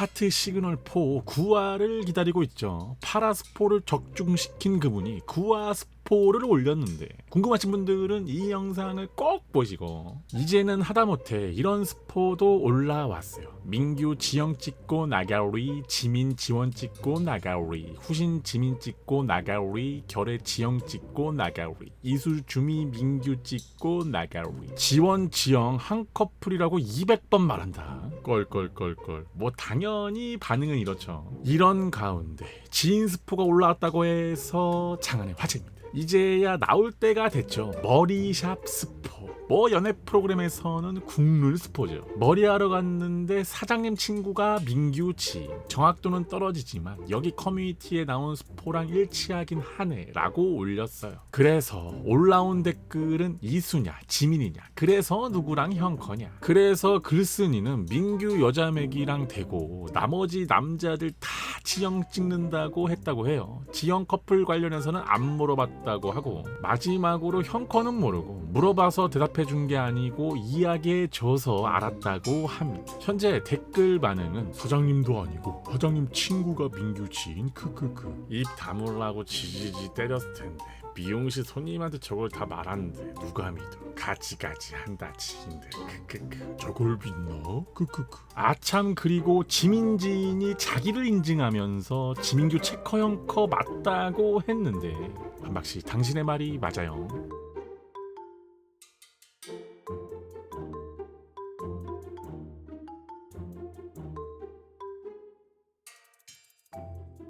하트 시그널 4 구화를 기다리고 있죠. 파라스포를 적중시킨 그분이 구화 스포 를 올렸는데 궁금하신 분들은 이 영상을 꼭 보시고 이제는 하다못해 이런 스포도 올라왔어요. 민규 지영 찍고 나가리, 지민 지원 찍고 나가리, 후신 지민 찍고 나가리, 결의 지영 찍고 나가리, 이수 주미 민규 찍고 나가리, 지원 지영 한 커플이라고 200번 말한다. 껄껄껄껄. 뭐 당연히 반응은 이렇죠. 이런 가운데 지인 스포가 올라왔다고 해서 장안의 화제입니다. 이제야 나올 때가 됐죠. 머리샵 스포. 뭐 연애 프로그램에서는 국룰 스포죠. 머리하러 갔는데 사장님 친구가 민규 지 정확도는 떨어지지만 여기 커뮤니티에 나온 스포랑 일치하긴 하네라고 올렸어요. 그래서 올라온 댓글은 이수냐 지민이냐 그래서 누구랑 형 거냐 그래서 글쓴이는 민규 여자 맥이랑 되고 나머지 남자들 다 지영 찍는다고 했다고 해요. 지영 커플 관련해서는 안 물어봤다고 하고 마지막으로 형 거는 모르고 물어봐서 대답해 준 게 아니고 이야기해 줘서 알았다고 합니다. 현재 댓글 반응은 사장님도 아니고 사장님 친구가 민규 지인 크크크. 입 다물라고 지지지 때렸을 텐데 미용실 손님한테 저걸 다 말하는데 누가 믿어? 가지가지 한다 지인들 크크크. 저걸 믿나? 크크크. 아참 그리고 지민지인이 자기를 인증 하면서 지민규 체커 형커 맞다고 했는데 한박씨 당신의 말이 맞아요